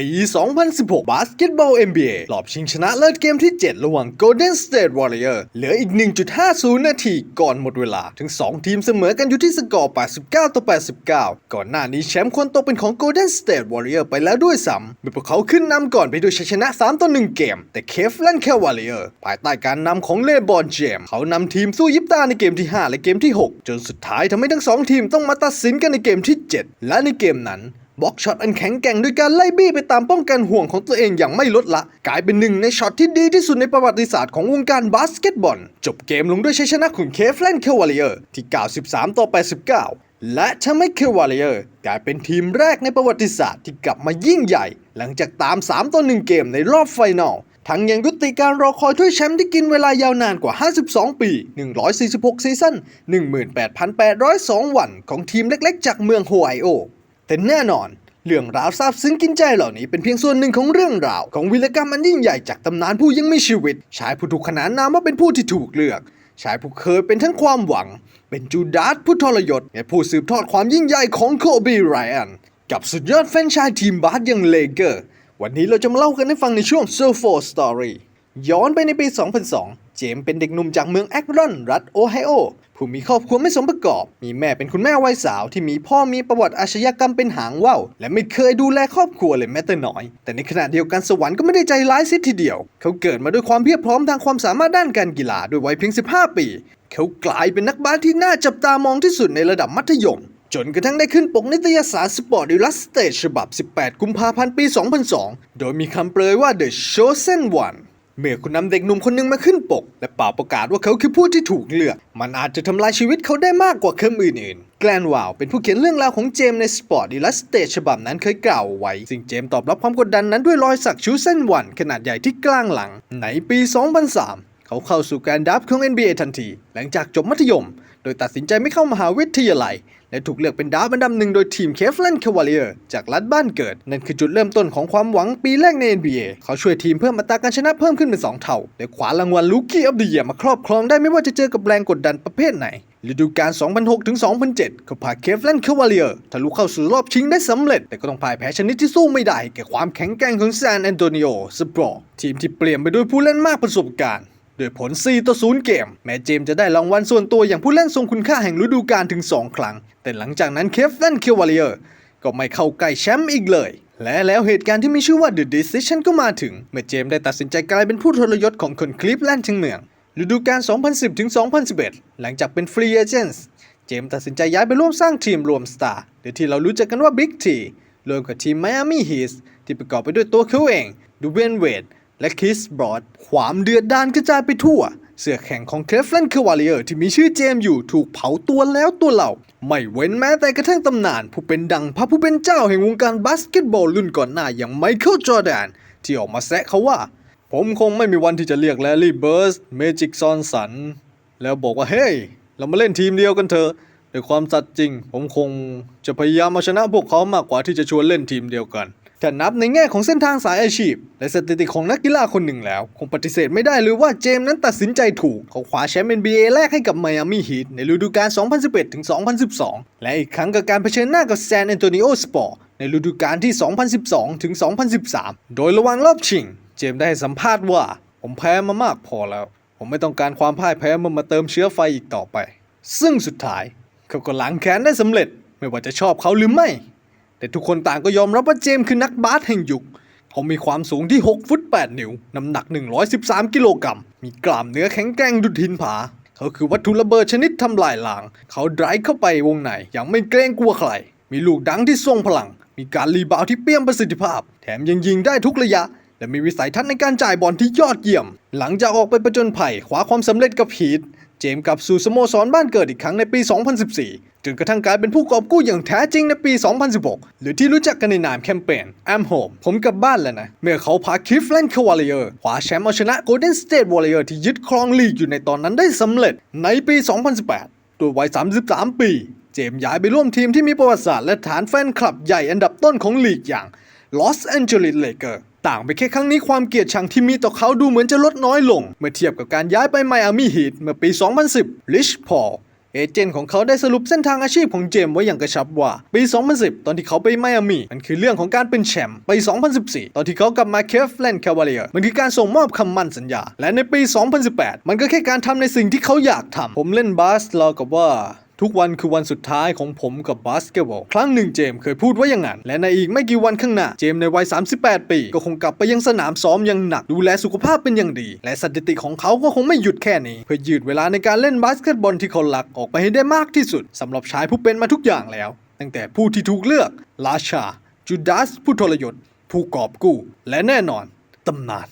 ปี 2016 บาสเกตบอล NBA รอบชิงชนะเลิศเกมที่ 7 ระหว่าง Golden State Warrior เหลืออีก 1.50 นาทีก่อนหมดเวลาทั้ง2 ทีมเสมอกันอยู่ที่สกอร์ 89 ต่อ 89 ก่อนหน้านี้แชมป์ควรตกเป็นของ Golden State Warrior ไปแล้วด้วยซ้ำเมื่อพวกเขาขึ้นนำก่อนไปด้วยชัยชนะ 3 ต่อ 1 เกม แต่เคฟแลนแคลวาเลียภายใต้การนำของเลบอนเจมเขานำทีมสู้ยิบตาในเกมที่ 5 และเกมที่ 6 จนสุดท้ายทำให้ทั้งสองทีมต้องมาตัดสินกันในเกมที่ 7 และในเกมนั้น บล็อกช็อตอันแข็งแกร่งด้วยการไล่บี้ไปตามป้องกันห่วงของตัวเองอย่างไม่ลดละ กลายเป็นหนึ่งในช็อตที่ดีที่สุดในประวัติศาสตร์ของวงการบาสเกตบอล จบเกมลงด้วยชัยชนะของเคฟแลนด์เคลวาเลียร์ที่ 93 ต่อ 89 และทำให้เคลวาเลียร์กลายเป็นทีมแรกในประวัติศาสตร์ที่กลับมายิ่งใหญ่ หลังจากตาม 3 ต่อ 1 เกมในรอบไฟนอลทั้งยังยุติการรอคอยถ้วยแชมป์ที่กินเวลายาวนานกว่า 52 ปี 146 ซีซั่น 18,802 วันของทีมเล็กๆ จากเมืองโฮไอโอ แต่แน่นอน เรื่องราวซาบซึ้งกินใจเหล่านี้เป็นเพียงส่วนหนึ่งของเรื่องราว ของวีรกรรมอันยิ่งใหญ่จากตำนานผู้ยังมีชีวิต ชายผู้ถูกขนานนามว่าเป็นผู้ที่ถูกเลือก ชายผู้เคยเป็นทั้งความหวัง เป็นจูดาสผู้ทรยศและผู้สืบทอดความยิ่งใหญ่ของโคบีไรอันกับสุดยอดแฟนชายทีมบาสอย่างเลเกอร์ วันนี้เราจะมาเล่ากันให้ฟังในช่วง So For Story ย้อนไปในปี 2002 เจมเป็นเด็กหนุ่มจากเมืองแอครอน รัฐโอไฮโอ ผู้มีครอบครัวไม่สมประกอบ มีแม่เป็นคุณแม่วัยสาว ที่มีพ่อมีประวัติอาชญากรรมเป็นหางว่าวและไม่เคยดูแลครอบครัวเลยแม้แต่น้อย แต่ในขณะเดียวกันสวรรค์ก็ไม่ได้ใจร้ายเสียทีเดียว เขาเกิดมาด้วยความเพียบพร้อมทางความสามารถด้านการกีฬาด้วยวัยเพียง 15 ปี เขากลายเป็นนักบาสที่น่าจับตามองที่สุดในระดับมัธยมจนกระทั่งได้ขึ้นปกนิตยสารสปอร์ตอิลลัสเตฉบับ 18 กุมภาพันธ์ ปี 2002 โดยมีคำเปรยว่า The Chosen One เมื่อคุณนำเด็กหนุ่มคนหนึ่งมาขึ้นปก และเป่าประกาศว่าเขาคือผู้ที่ถูกเลือก มันอาจจะทำลายชีวิตเขาได้มากกว่าคำอื่นๆ แกลนวาวเป็นผู้เขียนเรื่องราวของเจมส์ในสปอร์ตอิลัสเตฉบับนั้นเคยกล่าวไว้ ซึ่งเจมส์ตอบรับความกดดันนั้นด้วยรอยสักชูเส้นวันขนาดใหญ่ที่กลางหลัง ในปี 2003เขาเข้าสู่การดับของ NBA ทันที หลังจากจบมัธยม โดยตัดสินใจไม่เข้ามหาวิทยาลัย และถูกเลือกเป็นดาวอันดับหนึ่งโดยทีมเคฟแลนคาวาเลียร์จากรัฐบ้านเกิด นั่นคือจุดเริ่มต้นของความหวังปีแรกใน NBA เขาช่วยทีมเพิ่มอัตราการชนะเพิ่มขึ้นเป็น 2 เท่าและขวารางวัลลูกี้ออฟเดียมาครอบครองได้ไม่ว่าจะเจอกับแรงกดดันประเภทไหนฤดูกาล 2006 ถึง 2007 เขาพาเคฟแลนด์คาวาเลียร์ทะลุเข้าสู่รอบชิงได้สำเร็จ แต่ก็ต้องพ่ายแพ้ชนิดที่สู้ไม่ได้แก่ความแข็งแกร่งของซานแอนโตนิโอสปอร์ทีมที่เปลี่ยนไปด้วยผู้เล่นมากประสบการณ์ โดยผล 4 ต่อ 0 เกม แม้เจมจะได้รางวัลส่วนตัวอย่างผู้เล่นทรงคุณค่าแห่งฤดูกาลถึง 2 ครั้ง แต่หลังจากนั้นเคฟแลนด์คิววาเลียร์ก็ไม่เข้าใกล้แชมป์อีกเลย และแล้วเหตุการณ์ที่มีชื่อว่า The Decision ก็มาถึง เมื่อเจมได้ตัดสินใจกลายเป็นผู้ทรยศของคนคลิฟแลนด์ทั้งเมือง ฤดูกาล 2010 ถึง 2011 หลังจากเป็นฟรีเอเจนต์เจมตัดสินใจย้ายไปร่วมสร้างทีมรวมสตาร์หรือที่เรารู้จักกันว่า Big T รวมกับทีม Miami Heat ที่ประกอบไปด้วยตัวเขาเองดูเวนเวด และคริสบรอดความเดือดดาลกระจายไปทั่ว เสื้อแข่งของเคฟเลนควาเลียร์ที่มีชื่อเจมอยู่ถูกเผาตัวแล้วตัวเล่า ไม่เว้นแม้แต่กระทั่งตำนาน ผู้เป็นดังพระผู้เป็นเจ้าแห่งวงการบาสเกตบอลรุ่นก่อนหน้าอย่างไมเคิลจอร์แดนที่ออกมาแซะเขาว่า ผมคงไม่มีวันที่จะเรียกแลลี่เบิร์สเมจิกซอนสัน แล้วบอกว่าเฮ้ยเรามาเล่นทีมเดียวกันเถอะด้วยความสัตย์จริง ผมคงจะพยายามเอาชนะพวกเขามากกว่าที่จะชวนเล่นทีมเดียวกัน ถ้านับในแง่ของเส้นทางสายอาชีพ และสถิติของนักกีฬาคนหนึ่งแล้ว คงปฏิเสธไม่ได้เลยว่าเจมส์นั้นตัดสินใจถูก เขาคว้าแชมป์ NBA แรกให้กับไมอามี่ฮีทในฤดูกาล 2011-2012 และอีกครั้งกับการเผชิญหน้ากับแซนแอนโตนิโอสปอร์ในฤดูกาลที่ 2012-2013 โดยระหว่างรอบชิง เจมส์ได้สัมภาษณ์ว่า ผมแพ้มามากพอแล้ว ผมไม่ต้องการความพ่ายแพ้มามาเติมเชื้อไฟอีกต่อไป ซึ่งสุดท้ายเขาก็ล้างแค้นได้สำเร็จ ไม่ว่าจะชอบเขาหรือไม่ แต่ทุกคนต่างก็ยอมรับว่าเจมส์คือนักบาสแห่งยุค เขามีความสูงที่ 6 ฟุต 8 นิ้ว น้ำหนัก 113 กิโลกรัม มีกล้ามเนื้อแข็งแกร่งดุดหินผา เขาคือวัตถุระเบิดชนิดทำลายล้าง เขาไดร์เข้าไปวงในอย่างไม่เกรงกลัวใคร มีลูกดังที่ทรงพลัง มีการรีบาวที่เปี่ยมประสิทธิภาพ แถมยังยิงได้ทุกระยะ และมีวิสัยทัศน์ในการจ่ายบอลที่ยอดเยี่ยม หลังจากออกไปประจนภัยคว้าความสำเร็จกับฮีท เจมส์กลับสู่สโมสรบ้านเกิดอีกครั้งในปี 2014 จนกระทั่งกลายเป็นผู้กอบกู้อย่างแท้จริงในปี 2016 หรือที่รู้จักกันในนามแคมเปญ I'm Home ผมกลับบ้านแล้วนะ เมื่อเขาพาคิฟแลนด์คาวาเลียร์คว้าแชมป์เอาชนะ Golden State Warrior ที่ยึดครองลีกอยู่ในตอนนั้นได้สำเร็จในปี 2018ตัววัย 33 ปี เจมส์ย้ายไปร่วมทีมที่มีประวัติศาสตร์และฐานแฟนคลับใหญ่อันดับต้นของลีกอย่าง Los Angeles Lakers ต่างไปแค่ครั้งนี้ความเกลียดชังที่มีต่อเขาดูเหมือนจะลดน้อยลง เมื่อเทียบกับการย้ายไปไมอามี่ฮีทเมื่อปี 2010ริชพอลเอเจนต์ของเขาได้สรุปเส้นทางอาชีพของเจมไว้อย่างกระชับว่า ปี 2010 ตอนที่เขาไปไมอามี่มันคือเรื่องของการเป็นแชมป์ปี 2014 ตอนที่เขากลับมาเคฟแลนด์คาวาเลียมันคือการส่งมอบคำมั่นสัญญา และในปี 2018 มันก็แค่การทำในสิ่งที่เขาอยากทำผมเล่นบาสเรากับว่า ทุกวันคือวันสุดท้ายของผมกับบาสเกตบอล ครั้งหนึ่งเจมส์เคยพูดไว้อย่างนั้น และในอีกไม่กี่วันข้างหน้า เจมส์ในวัย 38 ปี ก็คงกลับไปยังสนามซ้อมอย่างหนัก ดูแลสุขภาพเป็นอย่างดี และสถิติของเขาก็คงไม่หยุดแค่นี้ เพื่อยืดเวลาในการเล่นบาสเกตบอลที่เขารักออกไปให้ได้มากที่สุดสำหรับชายผู้เป็นมาทุกอย่างแล้ว ตั้งแต่ผู้ที่ถูกเลือกราชาจูดาสผู้ทรยศผู้กอบกู้ และแน่นอนตำนาน